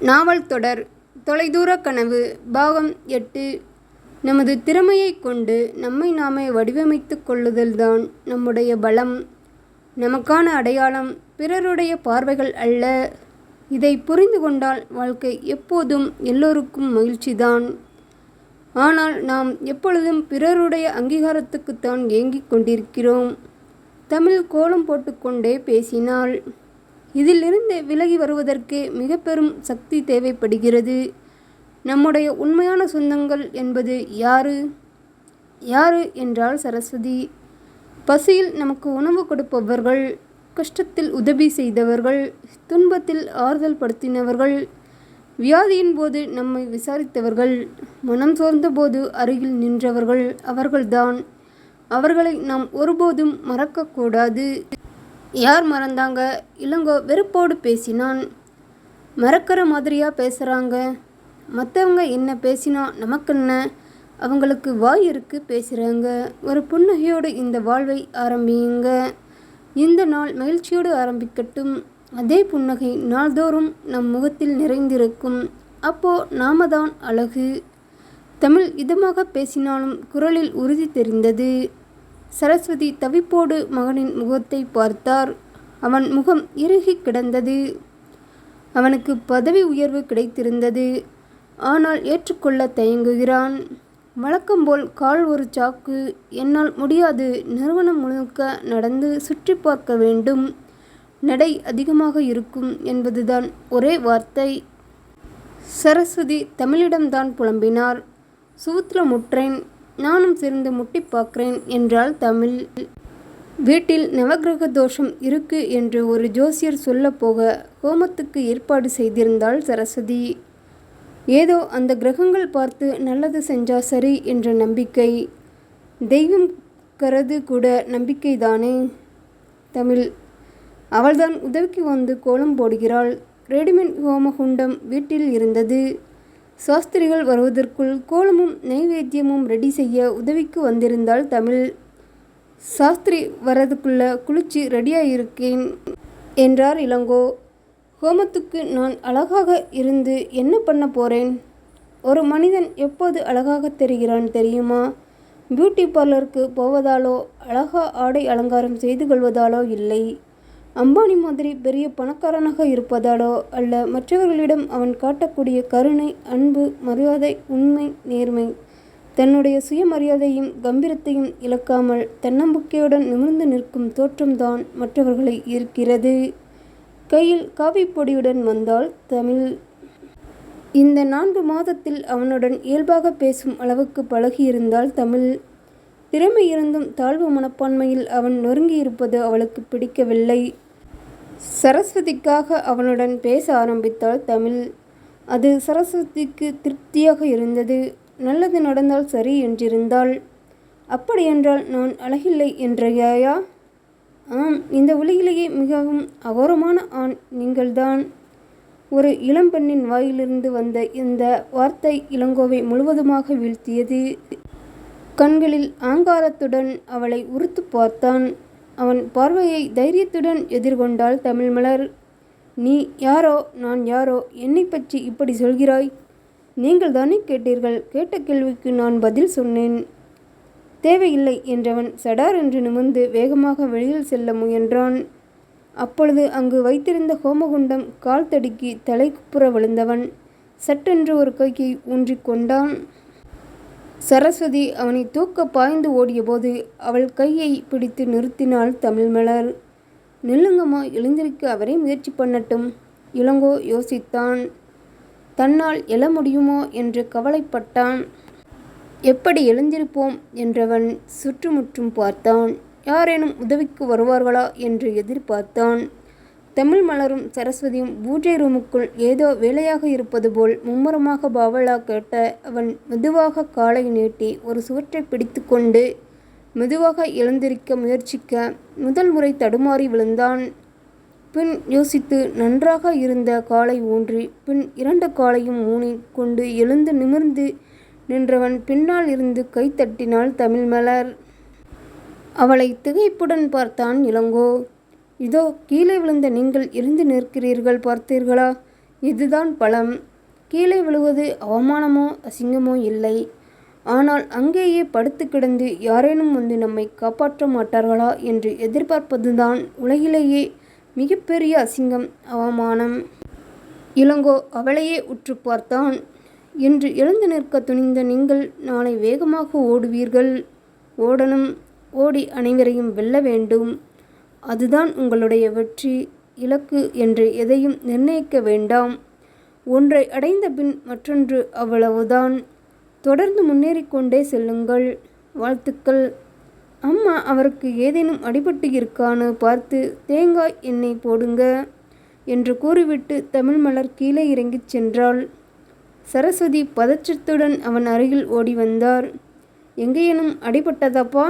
நாவல் தொடர் தொலைதூர கனவு பாகம் எட்டு. நமது திறமையைக் கொண்டு நம்மை நாமே வடிவமைத்து கொள்ளுதல்தான் நம்முடைய பலம். நமக்கான அடையாளம் பிறருடைய பார்வைகள் அல்ல. இதை புரிந்து கொண்டால் வாழ்க்கை எப்போதும் எல்லோருக்கும் மகிழ்ச்சிதான் ஆனால் நாம் எப்பொழுதும் பிறருடைய அங்கீகாரத்துக்குத்தான் ஏங்கிக் கொண்டிருக்கிறோம். தமிழ் கோலம் போட்டுக்கொண்டே பேசினாள் இதிலிருந்து விலகி வருவதற்கு மிக பெரும் சக்தி தேவைப்படுகிறது. நம்முடைய உண்மையான சொந்தங்கள் என்பது யாரு? யாரு என்றால் சரஸ்வதி. பசியில் நமக்கு உணவு கொடுப்பவர்கள் கஷ்டத்தில் உதவி செய்தவர்கள் துன்பத்தில் ஆறுதல் படுத்தினவர்கள் வியாதியின் போது நம்மை விசாரித்தவர்கள் மனம் சோர்ந்தபோது அருகில் நின்றவர்கள் அவர்கள்தான். அவர்களை நாம் ஒருபோதும் மறக்கக்கூடாது. யார் மறந்தாங்க? இளங்கோ வெறுப்போடு பேசினான். மறக்கிற மாதிரியா பேசுகிறாங்க மற்றவங்க என்ன பேசினா நமக்கென்ன? அவங்களுக்கு வாய் இருக்கு பேசுகிறாங்க ஒரு புன்னகையோடு இந்த வாழ்வை ஆரம்பியுங்க. இந்த நாள் மகிழ்ச்சியோடு ஆரம்பிக்கட்டும். அதே புன்னகை நாள்தோறும் நம் முகத்தில் நிறைந்திருக்கும். அப்போ நாம தான் அழகு. தமிழ் இதமாக பேசினாலும் குரலில் உறுதி தெரிந்தது. சரஸ்வதி தவிப்போடு மகனின் முகத்தை பார்த்தார். அவன் முகம் இறுகி கிடந்தது. அவனுக்கு பதவி உயர்வு கிடைத்திருந்தது. ஆனால் ஏற்றுக்கொள்ள தயங்குகிறான். வழக்கம்போல் கால் ஒரு சாக்கு. என்னால் முடியாது. நிறுவனம் முழுக்க நடந்து சுற்றி பார்க்க வேண்டும். நடை அதிகமாக இருக்கும் என்பதுதான் ஒரே வார்த்தை. சரஸ்வதி தமிழிடம்தான் புலம்பினார். சூத்திரமுற்றேன். நானும் சேர்ந்து முட்டி பார்க்கிறேன் என்றால் தமிழ். வீட்டில் நவக்கிரக தோஷம் இருக்கு என்று ஒரு ஜோசியர் சொல்ல போக ஹோமத்துக்கு ஏற்பாடு செய்திருந்தாள் சரஸ்வதி. ஏதோ அந்த கிரகங்கள் பார்த்து நல்லது செஞ்சா சரி என்ற நம்பிக்கை. தெய்வம் கரது கூட நம்பிக்கைதானே? தமிழ். அவள்தான் உதவிக்கு வந்து கோலம் போடுகிறாள். ரெடிமேட் ஹோமகுண்டம் வீட்டில் இருந்தது. சாஸ்திரிகள் வருவதற்குள் கோலமும் நைவேத்தியமும் ரெடி செய்ய உதவிக்கு வந்திருந்தால் தமிழ் சாஸ்திரி வர்றதுக்குள்ள குளிச்சு ரெடியாயிருக்கேன் என்றார் இளங்கோ. ஹோமத்துக்கு நான் அழகாக இருந்து என்ன பண்ண போகிறேன் ஒரு மனிதன் எப்போது அழகாக தெரிகிறான் தெரியுமா? பியூட்டி பார்லருக்கு போவதாலோ அழகா ஆடை அலங்காரம் செய்து கொள்வதாலோ இல்லை. அம்பானி மாதிரி பெரிய பணக்காரனாக இருப்பதாலோ அல்ல மற்றவர்களிடம் அவன் காட்டக்கூடிய கருணை அன்பு மரியாதை உண்மை நேர்மை தன்னுடைய சுயமரியாதையும் கம்பீரத்தையும் இழக்காமல் தன்னம்பிக்கையுடன் நிமிர்ந்து நிற்கும் தோற்றம்தான் மற்றவர்களை ஈர்க்கிறது. கையில் காவிப்பொடியுடன் வந்தால் தமிழ். இந்த நான்கு மாதத்தில் அவனுடன் இயல்பாக பேசும் அளவுக்கு பழகியிருந்தால் தமிழ். திறமை இருந்தும் தாழ்வு மனப்பான்மையில் அவன் நொறுங்கியிருப்பது அவளுக்கு பிடிக்கவில்லை. சரஸ்வதிக்காக அவனுடன் பேச ஆரம்பித்தாள் தமிழ். அது சரஸ்வதிக்கு திருப்தியாக இருந்தது. நல்லது நடந்தால் சரி என்றிருந்தாள். அப்படியென்றால் நான் அழகில்லை என்றையா? ஆம் இந்த உலகிலேயே மிகவும் அகோரமான ஆண் நீங்கள்தான். ஒரு இளம்பெண்ணின் வாயிலிருந்து வந்த இந்த வார்த்தை இளங்கோவை முழுவதுமாக வீழ்த்தியது. கண்களில் ஆங்காரத்துடன் அவளை உறுத்து பார்த்தான். அவன் பார்வையை தைரியத்துடன் எதிர்கொண்டாள் தமிழ்மலர் நீ யாரோ? நான் யாரோ? என்னை பற்றி இப்படி சொல்கிறாய்? நீங்கள் தானே கேட்டீர்கள்? கேட்ட கேள்விக்கு நான் பதில் சொன்னேன். தேவையில்லை என்றவன் சடார் என்று நிமிர்ந்து வேகமாக வெளியில் செல்ல முயன்றான். அப்பொழுது அங்கு வைத்திருந்த ஹோமகுண்டம் கால் தடுக்கி தலைக்குப்புற விழுந்தவன். சட்டென்று ஒரு கையை ஊன்றிக் கொண்டான். சரஸ்வதி அவனை தூக்க பாய்ந்து ஓடியபோது அவள் கையை பிடித்து நிறுத்தினாள் தமிழ்மலர் நில்லுங்கம்மா எழுந்திருக்க அவரே முயற்சி பண்ணட்டும் இளங்கோ யோசித்தான். தன்னால் எழ முடியுமோ? என்று கவலைப்பட்டான். எப்படி எழுந்திருப்போம்? என்றவன் சுற்றுமுற்றும் பார்த்தான். யாரேனும் உதவிக்கு வருவார்களா? என்று எதிர்பார்த்தான். தமிழ் மலரும் சரஸ்வதியும் பூஜை ரூமுக்குள் ஏதோ வேலையாக இருப்பது போல் மும்முரமாக பாவலா கேட்ட அவன் மெதுவாக காலை நீட்டி ஒரு சுவற்றை பிடித்து கொண்டு மெதுவாக எழுந்திருக்க முயற்சிக்க முதல் முறை தடுமாறி விழுந்தான். பின் யோசித்து நன்றாக இருந்த காலை ஊன்றி பின் இரண்டு காலையும் ஊனி கொண்டு எழுந்து நிமிர்ந்து நின்றவன் பின்னால் இருந்து கை தட்டினாள் தமிழ்மலர் அவளை திகைப்புடன் பார்த்தான் இளங்கோ. இதோ கீழே விழுந்த நீங்கள் எழுந்து நிற்கிறீர்கள் பார்த்தீர்களா இதுதான் பலம். கீழே விழுவது அவமானமோ அசிங்கமோ இல்லை. ஆனால் அங்கேயே படுத்து கிடந்து யாரேனும் வந்து நம்மை காப்பாற்ற மாட்டார்களா என்று எதிர்பார்ப்பதுதான் உலகிலேயே மிகப்பெரிய அசிங்கம் அவமானம். இளங்கோ அவளையே உற்றுப் பார்த்தான். இன்று எழுந்து நிற்க துணிந்த நீங்கள் நாளை வேகமாக ஓடுவீர்கள். ஓடணும். ஓடி அனைவரையும் வெல்ல வேண்டும். அதுதான் உங்களுடைய வெற்றி இலக்கு என்று எதையும் நிர்ணயிக்க வேண்டாம். ஒன்றை அடைந்தபின் மற்றொன்று அவ்வளவுதான். தொடர்ந்து முன்னேறிக்கொண்டே செல்லுங்கள். வாழ்த்துக்கள். அம்மா அவருக்கு ஏதேனும் அடிபட்டு இருக்கான்னு பார்த்து தேங்காய் எண்ணெய் போடுங்க என்று கூறிவிட்டு தமிழ் மலர் கீழே இறங்கிச் சென்றாள். சரஸ்வதி பதற்றத்துடன் அவன் அருகில் ஓடி வந்தார். எங்கேயேனும் அடிபட்டதாப்பா?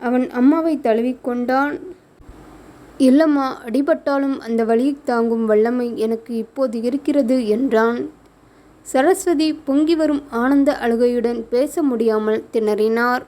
அவன் அம்மாவை தழுவிக்கொண்டான் இல்லம்மா அடிபட்டாலும் அந்த வலியைத் தாங்கும் வல்லமை எனக்கு இப்போது இருக்கிறது என்றான். சரஸ்வதி பொங்கி வரும் ஆனந்த அழுகையுடன் பேச முடியாமல் திணறினார்.